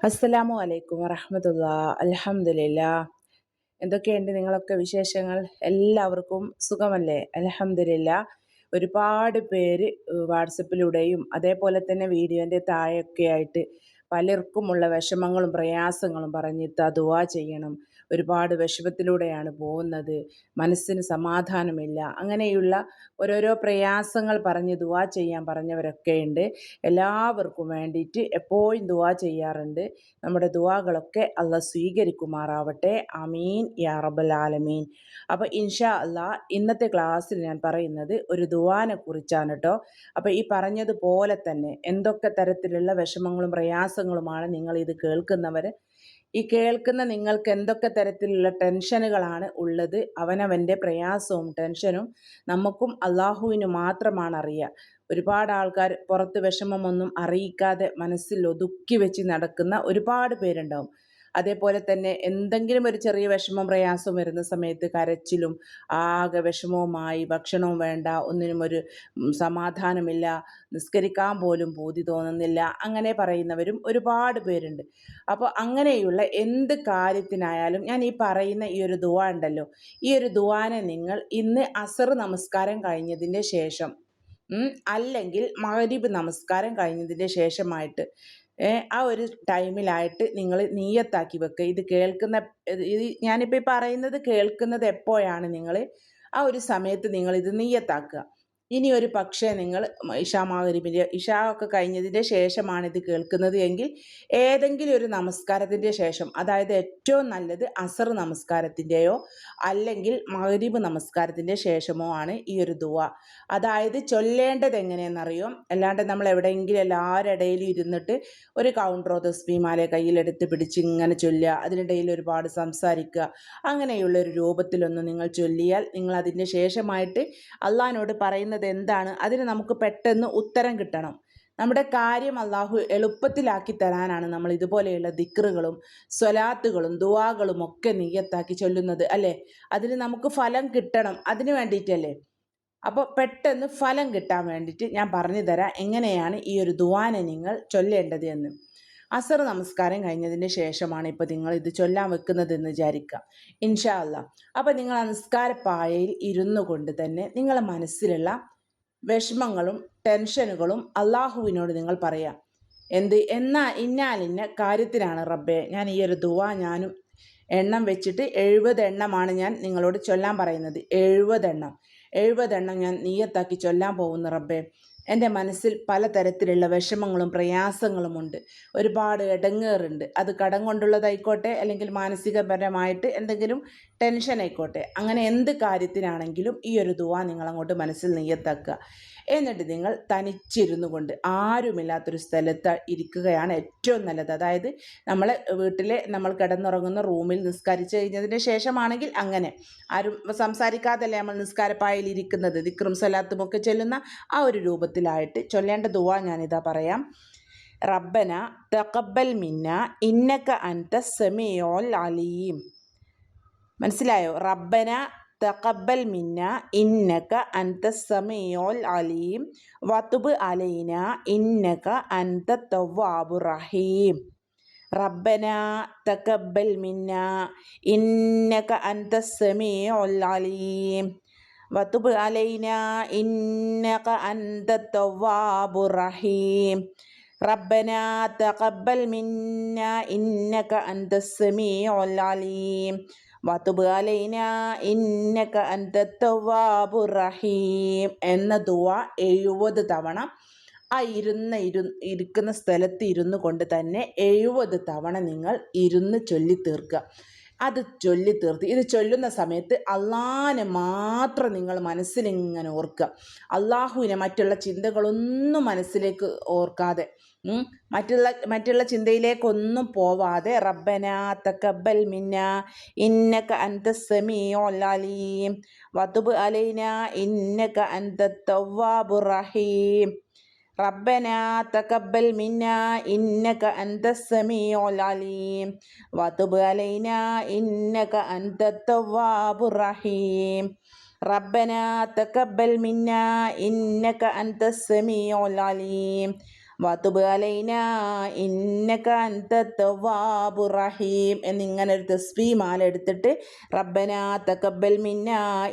അസ്സലാമു അലൈക്കും വറഹമത്തുള്ള. അലഹമില്ല എന്തൊക്കെയുണ്ട് നിങ്ങളൊക്കെ വിശേഷങ്ങൾ? എല്ലാവർക്കും സുഖമല്ലേ? അലഹമില്ല ഒരുപാട് പേര് വാട്സപ്പിലൂടെയും അതേപോലെ തന്നെ വീഡിയോന്റെ താഴെയൊക്കെ ആയിട്ട് പലർക്കുമുള്ള വിഷമങ്ങളും പ്രയാസങ്ങളും പറഞ്ഞിട്ട് ദുവാ ചെയ്യണം. ഒരുപാട് വിഷമത്തിലൂടെയാണ് പോകുന്നത്. മനസ്സിന് സമാധാനമില്ല. അങ്ങനെയുള്ള ഓരോരോ പ്രയാസങ്ങൾ പറഞ്ഞ് ദുവാ ചെയ്യാൻ പറഞ്ഞവരൊക്കെ ഉണ്ട്. എല്ലാവർക്കും വേണ്ടിയിട്ട് എപ്പോഴും ദുവാ ചെയ്യാറുണ്ട്. നമ്മുടെ ദുവാകളൊക്കെ അല്ല സ്വീകരിക്കുമാറാവട്ടെ. അമീൻ യാ റബൽ ആലമീൻ. അപ്പോൾ ഇൻഷാ അല്ല ഇന്നത്തെ ക്ലാസ്സിൽ ഞാൻ പറയുന്നത് ഒരു ദുവാനെ കുറിച്ചാണ് കേട്ടോ അപ്പോൾ ഈ പറഞ്ഞതുപോലെ തന്നെ എന്തൊക്കെ തരത്തിലുള്ള വിഷമങ്ങളും പ്രയാസങ്ങളുമാണ് നിങ്ങൾ ഇത് കേൾക്കുന്നവർ ഈ കേൾക്കുന്ന നിങ്ങൾക്ക് എന്തൊക്കെ തരത്തിലുള്ള ടെൻഷനുകളാണ് ഉള്ളത്? അവനവന്റെ പ്രയാസവും ടെൻഷനും നമുക്കും അള്ളാഹുവിന് മാത്രമാണ് അറിയുക. ഒരുപാട് ആൾക്കാർ പുറത്ത് വിഷമമൊന്നും അറിയിക്കാതെ മനസ്സിൽ ഒതുക്കി വെച്ച് നടക്കുന്ന ഒരുപാട് പേരുണ്ടാവും. അതേപോലെ തന്നെ എന്തെങ്കിലും ഒരു ചെറിയ വിഷമം പ്രയാസം വരുന്ന സമയത്ത് കരച്ചിലും ആകെ വിഷമവുമായി ഭക്ഷണവും വേണ്ട ഒന്നിനും ഒരു സമാധാനമില്ല നിസ്കരിക്കാൻ പോലും ബോധി തോന്നുന്നില്ല അങ്ങനെ പറയുന്നവരും ഒരുപാട് പേരുണ്ട്. അപ്പോൾ അങ്ങനെയുള്ള എന്ത് കാര്യത്തിനായാലും ഞാൻ ഈ പറയുന്ന ഈ ഒരു ദുവ ഉണ്ടല്ലോ ഈ ഒരു ദുവാനെ നിങ്ങൾ ഇന്ന് അസർ നമസ്കാരം കഴിഞ്ഞതിന്റെ ശേഷം അല്ലെങ്കിൽ മഹരീബ് നമസ്കാരം കഴിഞ്ഞതിന്റെ ശേഷമായിട്ട് ആ ഒരു ടൈമിലായിട്ട് നിങ്ങൾ നീയത്താക്കി വെക്കുക ഇത് കേൾക്കുന്ന ഇത് ഞാനിപ്പോൾ ഈ പറയുന്നത് കേൾക്കുന്നത് എപ്പോഴാണ് നിങ്ങൾ ആ ഒരു സമയത്ത് നിങ്ങളിത് നീയത്താക്കുക ഇനി ഒരു പക്ഷേ നിങ്ങൾ ഇഷാ മാഗരിബിന്റെ ഇഷാ ഒക്കെ കഴിഞ്ഞതിന്റെ ശേഷമാണ് ഇത് കേൾക്കുന്നത് എങ്കിൽ ഏതെങ്കിലും ഒരു നമസ്കാരത്തിന്റെ ശേഷം അതായത് ഏറ്റവും നല്ലത് അസർ നമസ്കാരത്തിന്റെയോ അല്ലെങ്കിൽ മഹരീബ് നമസ്കാരത്തിന്റെ ശേഷമോ ആണ് ഈ ഒരു ദുവ. അതായത് ചൊല്ലേണ്ടത് എങ്ങനെയെന്നറിയോ? അല്ലാണ്ട് നമ്മൾ എവിടെയെങ്കിലും എല്ലാവരുടെ ഇടയിലും ഇരുന്നിട്ട് ഒരു കൗണ്ടറോ തസ്ബീമാലെ കയ്യിലെടുത്ത് പിടിച്ച് ഇങ്ങനെ ചൊല്ലുക അതിനിടയിൽ ഒരുപാട് സംസാരിക്കുക അങ്ങനെയുള്ള ഒരു രൂപത്തിലൊന്നും നിങ്ങൾ ചൊല്ലിയാൽ നിങ്ങൾ അതിന്റെ ശേഷമായിട്ട് അള്ളഹാനോട് പറയുന്നത് പറയുന്നത് എന്താണ്? അതിന് നമുക്ക് പെട്ടെന്ന് ഉത്തരം കിട്ടണം. നമ്മുടെ കാര്യം അള്ളാഹു എളുപ്പത്തിലാക്കി തരാനാണ് നമ്മൾ ഇതുപോലെയുള്ള ദിക്റുകളും സ്വലാത്തുകളും ദുവാകളും ഒക്കെ നീയത്താക്കി ചൊല്ലുന്നത് അല്ലേ? അതിന് നമുക്ക് ഫലം കിട്ടണം. അതിന് വേണ്ടിയിട്ടല്ലേ? അപ്പോൾ പെട്ടെന്ന് ഫലം കിട്ടാൻ വേണ്ടിയിട്ട് ഞാൻ പറഞ്ഞു തരാം എങ്ങനെയാണ് ഈ ഒരു ദുവാനെ നിങ്ങൾ ചൊല്ലേണ്ടത് എന്ന്. അസർ നമസ്കാരം കഴിഞ്ഞതിന് ശേഷമാണ് ഇപ്പോൾ നിങ്ങൾ ഇത് ചൊല്ലാൻ വെക്കുന്നതെന്ന് വിചാരിക്കുക ഇൻഷാ അല്ല അപ്പോൾ നിങ്ങൾ നമസ്കാരപ്പായയിൽ ഇരുന്നു കൊണ്ട് തന്നെ നിങ്ങളെ മനസ്സിലുള്ള വിഷമങ്ങളും ടെൻഷനുകളും അള്ളാഹുവിനോട് നിങ്ങൾ പറയാം. എന്ത്? എന്നാ ഇന്നാലിന്ന കാര്യത്തിനാണ് റബ്ബെ. ഞാൻ ഈ ഒരു ദുവ ഞാനും എണ്ണം വെച്ചിട്ട് എഴുപത് എണ്ണമാണ് ഞാൻ നിങ്ങളോട് ചൊല്ലാൻ പറയുന്നത്. എഴുപതെണ്ണം എഴുപതെണ്ണം ഞാൻ നീയത്താക്കി ചൊല്ലാൻ പോകുന്നു റബ്ബെ. എന്റെ മനസ്സിൽ പലതരത്തിലുള്ള വിഷമങ്ങളും പ്രയാസങ്ങളുമുണ്ട് ഒരുപാട് ഇടങ്ങേറുണ്ട് അത് കടം കൊണ്ടുള്ളതായിക്കോട്ടെ അല്ലെങ്കിൽ മാനസികപരമായിട്ട് എന്തെങ്കിലും ടെൻഷൻ ആയിക്കോട്ടെ അങ്ങനെ എന്ത് കാര്യത്തിനാണെങ്കിലും ഈ ഒരു ദുവ നിങ്ങളങ്ങോട്ട് മനസ്സിൽ നെയ്യത്താക്കുക എന്നിട്ട് നിങ്ങൾ തനിച്ചിരുന്നു കൊണ്ട് ആരുമില്ലാത്തൊരു സ്ഥലത്ത് ഇരിക്കുകയാണ് ഏറ്റവും നല്ലത്. അതായത് നമ്മൾ വീട്ടിലെ നമ്മൾ കിടന്നുറങ്ങുന്ന റൂമിൽ നിസ്കരിച്ചു കഴിഞ്ഞതിന് ശേഷമാണെങ്കിൽ അങ്ങനെ. ആരും സംസാരിക്കാതല്ലേ നമ്മൾ നിസ്കാരപ്പായയിൽ ഇരിക്കുന്നത്? ദിക്റും സലാത്തും ഒക്കെ ചെല്ലുന്ന ആ ഒരു രൂപത്തിലായിട്ട് ചൊല്ലേണ്ട ദുവ ഞാനിതാ പറയാം. റബ്ബന തക്കബൽ മിന്ന ഇന്നക അൻത സെമിയോൽ അലീം. മനസ്സിലായോ? റബ്ബന തഖബ്ബൽ മിന്ന ഇന്നക അൻത സമീഉൽ അലീം വതുബ് അലൈന ഇന്നക അൻത തവ്വാബു റഹീം. റബ്ബന തഖബ്ബൽ മിന്ന ഇന്നക അൻത സമീഉൽ അലീം വതുബ് അലൈന ഇന്നക അൻത തവ്വാബു റഹീം. ربنا تقبل منا إنك أنت السميع العليم വത്തുബ് അലൈന ഇന്നക അന്ത തവ്വാബു റഹീം എന്ന ദുവ എഴുപത് തവണ ആ ഇരുന്ന ഇരു ഇരിക്കുന്ന സ്ഥലത്ത് ഇരുന്നു കൊണ്ട് തന്നെ എഴുപത് തവണ നിങ്ങൾ ഇരുന്ന് ചൊല്ലി തീർക്കുക അത് ചൊല്ലി തീർത്ത് ഇത് ചൊല്ലുന്ന സമയത്ത് അള്ളാഹിനെ മാത്രം നിങ്ങൾ മനസ്സിലിങ്ങനെ ഓർക്കുക അള്ളാഹുവിനെ മറ്റുള്ള ചിന്തകളൊന്നും മനസ്സിലേക്ക് ഓർക്കാതെ മറ്റുള്ള മറ്റുള്ള ചിന്തയിലേക്കൊന്നും പോവാതെ റബ്ബന തക്കബൽ മിന്ന ഇന്നക അന്ത സമീഉൽ അലീം വതുബ് അലൈന ഇന്നക അന്ത തവ്വാബുർ റഹീം ربنا تقبل منا إنك أنت السميع العليم وتب علينا إنك أنت التواب الرحيم ربنا تقبل منا إنك أنت السميع العليم വതുബ് അലൈന റഹീം എന്നിങ്ങനെ ഒരു തസ്ബി മാല എടുത്തിട്ട് റബ്ബന തക്കബൽ മിന്ന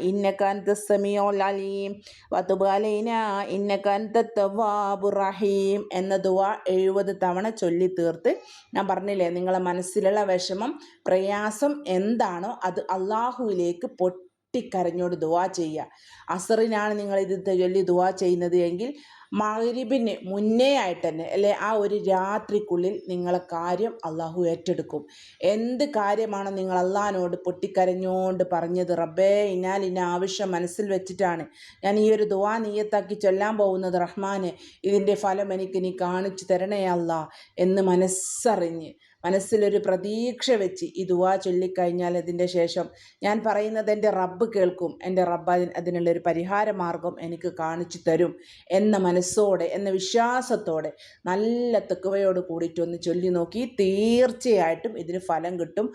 ഇന്നക അന്ത സമീഉൽ അലീം. വാത്തുബാലൈന അലൈന റഹീം എന്ന ദുവ എഴുപത് തവണ ചൊല്ലി തീർത്ത് ഞാൻ പറഞ്ഞില്ലേ നിങ്ങളെ മനസ്സിലുള്ള വിഷമം പ്രയാസം എന്താണോ അത് അള്ളാഹുവിലേക്ക് പൊട്ടി പൊട്ടിക്കരഞ്ഞോട് ദുവാ ചെയ്യുക. അസറിനാണ് നിങ്ങൾ ഇത് ചൊല്ലി ദുവാ ചെയ്യുന്നത് എങ്കിൽ മഗ്രിബിന് മുന്നേ ആയിട്ട് തന്നെ അല്ലെ? ആ ഒരു രാത്രിക്കുള്ളിൽ നിങ്ങളെ കാര്യം അള്ളാഹു ഏറ്റെടുക്കും. എന്ത് കാര്യമാണ് നിങ്ങൾ അള്ളഹാനോട് പൊട്ടിക്കരഞ്ഞോണ്ട് പറഞ്ഞത്? റബ്ബേ ഇനാൽ ഇന്ന ആവശ്യം മനസ്സിൽ വെച്ചിട്ടാണ് ഞാൻ ഈ ഒരു ദുവാ നീയത്താക്കി ചൊല്ലാൻ പോകുന്നത് റഹ്മാന്. ഇതിന്റെ ഫലം എനിക്ക് നീ കാണിച്ചു തരണേ അല്ല എന്ന് മനസ്സറിഞ്ഞ് മനസ്സിലൊരു പ്രതീക്ഷ വെച്ച് ഈ ദുവാ ചൊല്ലിക്കഴിഞ്ഞാൽ അതിന്റെ ശേഷം ഞാൻ പറയുന്നത് എന്റെ റബ്ബ് കേൾക്കും എന്റെ റബ്ബ് അതിന് അതിനുള്ളൊരു പരിഹാര മാർഗം എനിക്ക് കാണിച്ചു തരും എന്ന മനസ്സോടെ എന്ന വിശ്വാസത്തോടെ നല്ല തെക്കുവയോട് കൂടിയിട്ടൊന്ന് ചൊല്ലി നോക്കി തീർച്ചയായിട്ടും ഇതിന് ഫലം കിട്ടും.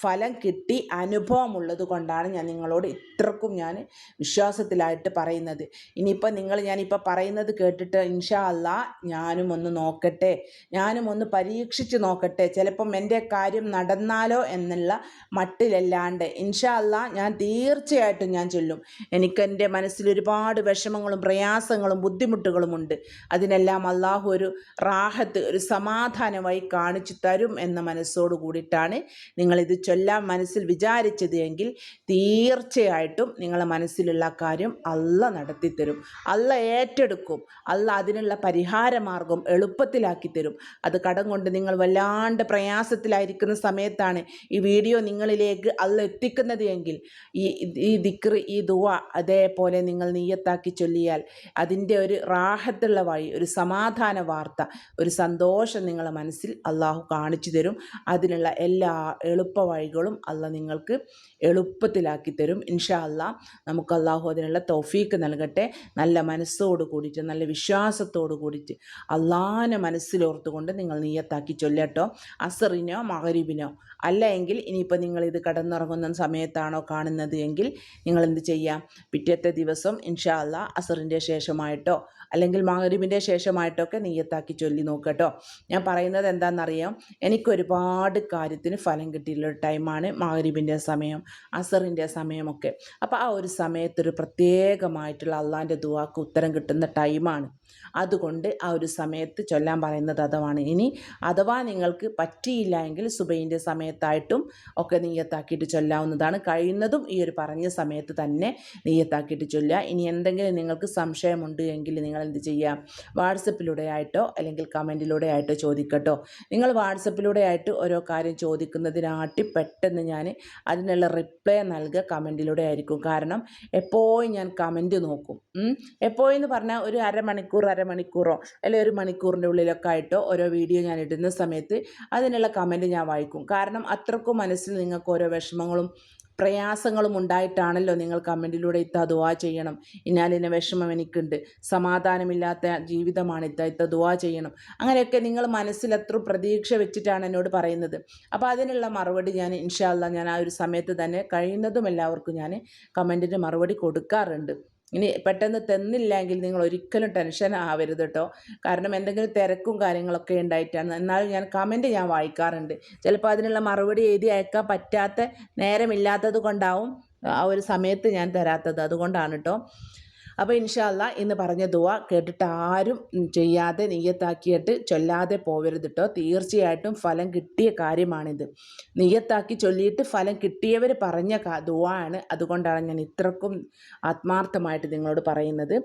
ഫലം കിട്ടി അനുഭവമുള്ളത് കൊണ്ടാണ് ഞാൻ നിങ്ങളോട് ഇത്രക്കും ഞാൻ വിശ്വാസത്തിലായിട്ട് പറയുന്നത്. ഇനിയിപ്പോൾ നിങ്ങൾ ഞാനിപ്പോൾ പറയുന്നത് കേട്ടിട്ട് ഇൻഷാ അല്ല ഞാനും ഒന്ന് നോക്കട്ടെ ഞാനും ഒന്ന് പരീക്ഷിച്ച് നോക്കട്ടെ ചിലപ്പം എന്റെ കാര്യം നടന്നാലോ എന്നുള്ള മട്ടിലല്ലാണ്ട് ഇൻഷാ അല്ല ഞാൻ തീർച്ചയായിട്ടും ഞാൻ ചൊല്ലും. എനിക്കെന്റെ മനസ്സിൽ ഒരുപാട് വിഷമങ്ങളും പ്രയാസങ്ങളും ബുദ്ധിമുട്ടുകളുമുണ്ട് അതിനെല്ലാം അള്ളാഹു ഒരു റാഹത്ത് ഒരു സമാധാനമായി കാണിച്ചു തരും എന്ന മനസ്സോട് കൂടിയിട്ടാണ് നിങ്ങളിത് ചൊല്ലാൻ മനസ്സിൽ വിചാരിച്ചത് എങ്കിൽ തീർച്ചയായിട്ടും നിങ്ങളുടെ മനസ്സിലുള്ള കാര്യം അല്ല നടത്തിത്തരും. അല്ല ഏറ്റെടുക്കും. അല്ല അതിനുള്ള പരിഹാരമാർഗം എളുപ്പത്തിലാക്കി തരും അത് കടം കൊണ്ട് നിങ്ങൾ വല്ലാണ്ട് വല്ലാണ്ട് പ്രയാസത്തിലായിരിക്കുന്ന സമയത്താണ് ഈ വീഡിയോ നിങ്ങളിലേക്ക് അല്ല എത്തിക്കുന്നത് എങ്കിൽ ഈ ഈ ദിക്ർ ഈ ദുവ അതേപോലെ നിങ്ങൾ നീയത്താക്കി ചൊല്ലിയാൽ അതിന്റെ ഒരു റാഹത്തുള്ള വഴി ഒരു സമാധാന വാർത്ത ഒരു സന്തോഷം നിങ്ങളെ മനസ്സിൽ അള്ളാഹു കാണിച്ചു തരും. അതിനുള്ള എല്ലാ എളുപ്പ വഴികളും അല്ല നിങ്ങൾക്ക് എളുപ്പത്തിലാക്കി തരും. ഇൻഷാ അല്ലാ നമുക്ക് അള്ളാഹു അതിനുള്ള തൗഫീക്ക് നൽകട്ടെ. നല്ല മനസ്സോട് കൂടിയിട്ട് നല്ല വിശ്വാസത്തോട് കൂടിയിട്ട് അള്ളാഹാനെ മനസ്സിലോർത്തുകൊണ്ട് നിങ്ങൾ നീയത്താക്കി ചൊല്ലട്ടോ അസറിനോ മകരിബിനോ അല്ല എങ്കിൽ ഇനിയിപ്പോൾ നിങ്ങളിത് കടന്നിറങ്ങുന്ന സമയത്താണോ കാണുന്നത് എങ്കിൽ നിങ്ങൾ എന്ത് ചെയ്യാം? പിറ്റത്തെ ദിവസം ഇൻഷാ അല്ല അസറിന്റെ ശേഷമായിട്ടോ അല്ലെങ്കിൽ മകരിബിന്റെ ശേഷമായിട്ടൊക്കെ നെയ്യത്താക്കി ചൊല്ലി നോക്കട്ടോ ഞാൻ പറയുന്നത് എന്താണെന്നറിയാം? എനിക്കൊരുപാട് കാര്യത്തിന് ഫലം കിട്ടിയിട്ടുള്ള ടൈമാണ് മകരിബിന്റെ സമയം അസറിന്റെ സമയമൊക്കെ. അപ്പോൾ ആ ഒരു സമയത്തൊരു പ്രത്യേകമായിട്ടുള്ള അള്ളാന്റെ ദുവാക്ക് ഉത്തരം കിട്ടുന്ന ടൈമാണ്. അതുകൊണ്ട് ആ ഒരു സമയത്ത് ചൊല്ലാൻ പറയുന്നത് അഥവാണ്. ഇനി അഥവാ നിങ്ങൾക്ക് പറ്റിയില്ല എങ്കിൽ സുബൈന്റെ സമയത്തായിട്ടും ഒക്കെ നെയ്യത്താക്കിയിട്ട് ചൊല്ലാവുന്നതാണ്. കഴിയുന്നതും ഈ ഒരു പറഞ്ഞ സമയത്ത് തന്നെ നെയ്യത്താക്കിയിട്ട് ചൊല്ലുക. ഇനി എന്തെങ്കിലും നിങ്ങൾക്ക് സംശയമുണ്ട് എങ്കിൽ നിങ്ങൾ എന്ത് ചെയ്യുക വാട്സപ്പിലൂടെ ആയിട്ടോ അല്ലെങ്കിൽ കമന്റിലൂടെ ആയിട്ടോ ചോദിക്കട്ടോ. നിങ്ങൾ വാട്സപ്പിലൂടെ ആയിട്ട് ഓരോ കാര്യം ചോദിക്കുന്നതിനാട്ടി പെട്ടെന്ന് ഞാൻ അതിനുള്ള റിപ്ലൈ നൽകുക കമന്റിലൂടെ ആയിരിക്കും. കാരണം എപ്പോഴും ഞാൻ കമന്റ് നോക്കും. എപ്പോഴെന്ന് പറഞ്ഞാൽ ഒരു അരമണിക്കൂർ അരമണിക്കൂറോ അല്ലെങ്കിൽ ഒരു മണിക്കൂറിന്റെ ഉള്ളിലൊക്കെ ആയിട്ടോ ഓരോ വീഡിയോ ഞാൻ ഇടുന്ന സമയത്ത് അതിനുള്ള കമന്റ് ഞാൻ വായിക്കും. കാരണം അത്രക്കും മനസ്സിൽ നിങ്ങൾക്ക് ഓരോ വിഷമങ്ങളും പ്രയാസങ്ങളും ഉണ്ടായിട്ടാണല്ലോ നിങ്ങൾ കമന്റിലൂടെ ഇത്ത ദുവാ ചെയ്യണം. ഇന്നാലിന് വിഷമം എനിക്കുണ്ട്. സമാധാനമില്ലാത്ത ജീവിതമാണ് ഇത്ത ഇത്ത ദുവാ ചെയ്യണം. അങ്ങനെയൊക്കെ നിങ്ങൾ മനസ്സിൽ എത്ര പ്രതീക്ഷ വെച്ചിട്ടാണ് എന്നോട് പറയുന്നത്. അപ്പോൾ അതിനുള്ള മറുപടി ഞാൻ ഇൻഷാല്ല ഞാൻ ആ ഒരു സമയത്ത് തന്നെ കഴിയുന്നതും എല്ലാവർക്കും ഞാൻ കമന്റിന് മറുപടി കൊടുക്കാറുണ്ട്. ഇനി പെട്ടെന്ന് തന്നില്ലെങ്കിൽ നിങ്ങൾ ഒരിക്കലും ടെൻഷൻ ആവരുത് കേട്ടോ കാരണം എന്തെങ്കിലും തിരക്കും കാര്യങ്ങളൊക്കെ ഉണ്ടായിട്ടാണ്. എന്നാലും ഞാൻ കമന്റ് ഞാൻ വായിക്കാറുണ്ട്. ചിലപ്പോൾ അതിനുള്ള മറുപടി എഴുതി അയക്കാൻ പറ്റാത്ത നേരമില്ലാത്തത് കൊണ്ടാവും ആ ഒരു സമയത്ത് ഞാൻ തരാത്തത്. അതുകൊണ്ടാണ് കേട്ടോ അപ്പോൾ ഇൻഷാല്ല എന്ന് പറഞ്ഞ ദുവ കേട്ടിട്ട് ആരും ചെയ്യാതെ നെയ്യത്താക്കിയിട്ട് ചൊല്ലാതെ പോവരുത് കേട്ടോ തീർച്ചയായിട്ടും ഫലം കിട്ടിയ കാര്യമാണിത്. നെയ്യത്താക്കി ചൊല്ലിയിട്ട് ഫലം കിട്ടിയവർ പറഞ്ഞ ദുവ ആണ് അതുകൊണ്ടാണ് ഞാൻ ഇത്രക്കും ആത്മാർത്ഥമായിട്ട് നിങ്ങളോട് പറയുന്നത്.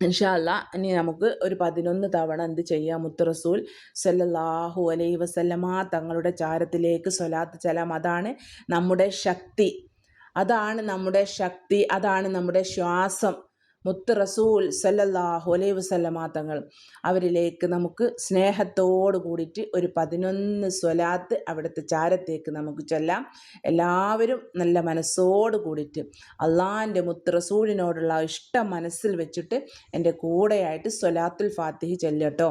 ഇൻഷാല്ല ഇനി നമുക്ക് ഒരു പതിനൊന്ന് തവണ എന്ത് ചെയ്യാം മുത്തറസൂൽ? സല്ലല്ലാഹു അലൈ വസല്ലമ തങ്ങളുടെ ചാരത്തിലേക്ക് സ്വലാത്ത് ചലാം അതാണ് നമ്മുടെ ശക്തി. അതാണ് നമ്മുടെ ശക്തി. അതാണ് നമ്മുടെ ശ്വാസം. മുത്ത് റസൂൽ സല്ലല്ലാഹു അലൈഹി വസല്ലമ തങ്ങൾ അവരിലേക്ക് നമുക്ക് സ്നേഹത്തോട് കൂടിയിട്ട് ഒരു പതിനൊന്ന് സ്വലാത്ത് അവിടുത്തെ ചാരത്തേക്ക് നമുക്ക് ചൊല്ലാം. എല്ലാവരും നല്ല മനസ്സോട് കൂടിയിട്ട് അള്ളാഹിന്റെ മുത്ത് റസൂലിനോടുള്ള ഇഷ്ടം മനസ്സിൽ വെച്ചിട്ട് എന്റെ കൂടെയായിട്ട് സ്വലാത്തുൽ ഫാത്തിഹി ചൊല്ലട്ടോ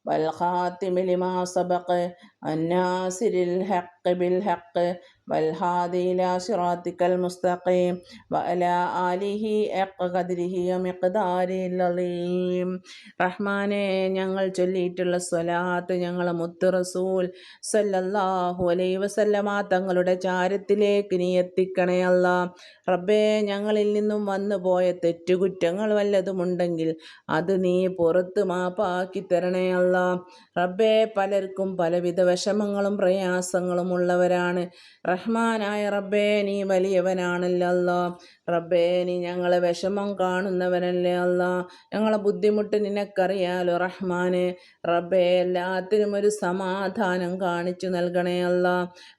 والخاتم لما سبق الناصر الحق بالحق والهادي إلى صراطك المستقيم وعلى آله حق قدره ومقداره العظيم റഹ്മാനെ ഞങ്ങൾ ചൊല്ലിയിട്ടുള്ള സ്വലാത്ത് ഞങ്ങളെ മുത്ത് റസൂൽ സല്ലല്ലാഹു അലൈഹി വസല്ലമ തങ്ങളുടെ ചാരത്തിലേക്ക് നീ എത്തിക്കണേ അല്ല റബ്ബേ ഞങ്ങളിൽ നിന്നും വന്നു പോയ തെറ്റുകുറ്റങ്ങൾ വല്ലതുമുണ്ടെങ്കിൽ അത് നീ പുറത്ത് മാപ്പാക്കി തരണേ അല്ല റബ്ബേ പലർക്കും പലവിധ വിഷമങ്ങളും പ്രയാസങ്ങളും ഉള്ളവരാണ്. റഹ്മാനായ റബ്ബേ നീ വലിയവനാണല്ലോ. അല്ലോ റബ്ബേ നീ ഞങ്ങളെ വിഷമം കാണുന്നവനല്ലേ അല്ല. ഞങ്ങളെ ബുദ്ധിമുട്ട് നിനക്കറിയാലോ റഹ്മാനെ. റബ്ബേ എല്ലാത്തിനും ഒരു സമാധാനം കാണിച്ചു നൽകണേ അല്ല.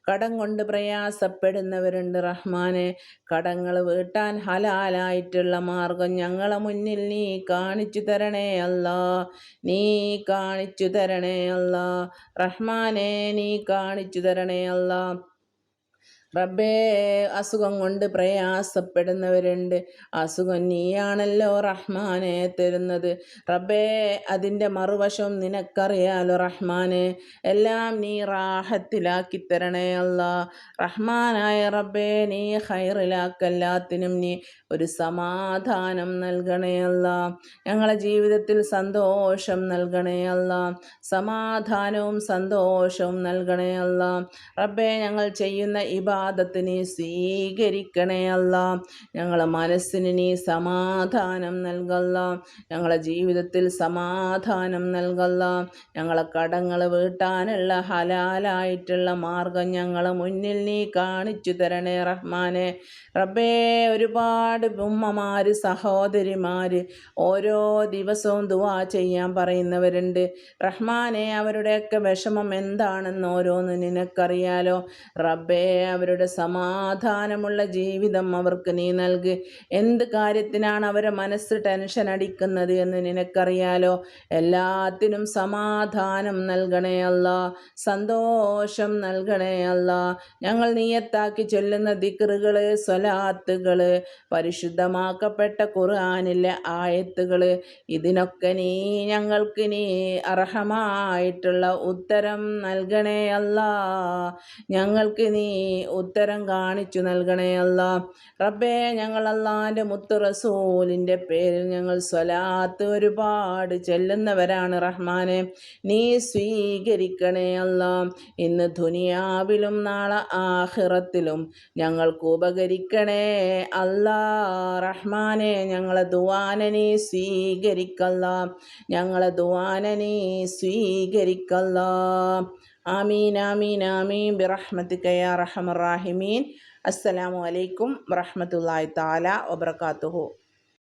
കടം കൊണ്ട് പ്രയാസപ്പെടുന്നവരുണ്ട് റഹ്മാനെ. കടങ്ങൾ വീട്ടാൻ ഹലാലായിട്ടുള്ള മാർഗം ഞങ്ങളെ മുന്നിൽ നീ കാണിച്ചു തരണേ അല്ല. നീ കാണിച്ചു തരണേ അല്ല. റഹ്മാനെ നീ കാണിച്ചു തരണേ അല്ല. റബ്ബേ അസുഖം കൊണ്ട് പ്രയാസപ്പെടുന്നവരുണ്ട്. അസുഖം നീയാണല്ലോ റഹ്മാനെ തരുന്നത്. റബ്ബേ അതിന്റെ മറുവശം നിനക്കറിയാലോ റഹ്മാനെ. എല്ലാം നീ റാഹത്തിലാക്കി തരണേ അല്ല. റഹ്മാനായ റബ്ബേ നീ ഹൈറിലാക്കെല്ലാത്തിനും നീ ഒരു സമാധാനം നൽകണേ അല്ല. ഞങ്ങളെ ജീവിതത്തിൽ സന്തോഷം നൽകണേ അല്ല. സമാധാനവും സന്തോഷവും നൽകണേ അല്ല. റബ്ബേ ഞങ്ങൾ ചെയ്യുന്ന ഇബാ ഇബാദത്ത് നീ സ്വീകരിക്കണേ അല്ല. ഞങ്ങളെ മനസ്സിന് നീ സമാധാനം നൽകല്ല. ഞങ്ങളെ ജീവിതത്തിൽ സമാധാനം നൽകല്ല. ഞങ്ങളെ കടങ്ങൾ വീട്ടാനുള്ള ഹലാലായിട്ടുള്ള മാർഗം ഞങ്ങളെ മുന്നിൽ നീ കാണിച്ചു തരണേ റഹ്മാനെ. റബ്ബേ ഒരുപാട് ഉമ്മമാർ സഹോദരിമാർ ഓരോ ദിവസവും ദുവാ ചെയ്യാൻ പറയുന്നവരുണ്ട്. റഹ്മാനെ അവരുടെയൊക്കെ വിഷമം എന്താണെന്ന് ഓരോന്ന് നിനക്കറിയാലോ? റബ്ബേ അവരുടെ സമാധാനമുള്ള ജീവിതം അവർക്ക് നീ നൽകി. എന്ത് കാര്യത്തിനാണ് അവരെ മനസ്സ് ടെൻഷൻ അടിക്കുന്നത് എന്ന് നിനക്കറിയാലോ? എല്ലാത്തിനും സമാധാനം നൽകണേ അല്ല. സന്തോഷം നൽകണേ അല്ല. ഞങ്ങൾ നീയത്താക്കി ചൊല്ലുന്ന ദിക്കറുകൾ ദിക്റുകൾ സ്വലാത്തുകൾ പരിശുദ്ധമാക്കപ്പെട്ട ഖുർആാനിലെ ആയത്തുകൾ ഇതിനൊക്കെ നീ ഞങ്ങൾക്ക് നീ അർഹമായിട്ടുള്ള ഉത്തരം നൽകണേ അല്ല. ഞങ്ങൾക്ക് നീ ഉത്തരം കാണിച്ചു നൽകണേ അല്ല. റബ്ബേ ഞങ്ങൾ അള്ളാന്റെ മുത്തു റസൂലിന്റെ പേരിൽ ഞങ്ങൾ സ്വലാത്ത് ഒരുപാട് ചെല്ലുന്നവരാണ് റഹ്മാനെ. നീ സ്വീകരിക്കണേ അല്ല. ഇന്ന് ദുനിയാവിലും നാളെ ആഹിറത്തിലും ഞങ്ങൾക്ക് ഉപകരിക്കണേ അല്ലാ റഹ്മാനെ ഞങ്ങളെ ദുവാനനെ സ്വീകരിക്കല്ല. ഞങ്ങളെ ദുവാനനെ സ്വീകരിക്കല്ല. ആമീൻ ആമീൻ ആമീൻ. ബിറഹ്മത്തിക യാ റഹമർ റാഹിമീൻ. അസ്സലാമു അലൈക്കും വറഹ്മത്തുള്ളാഹി തആല വബറകാതുഹു.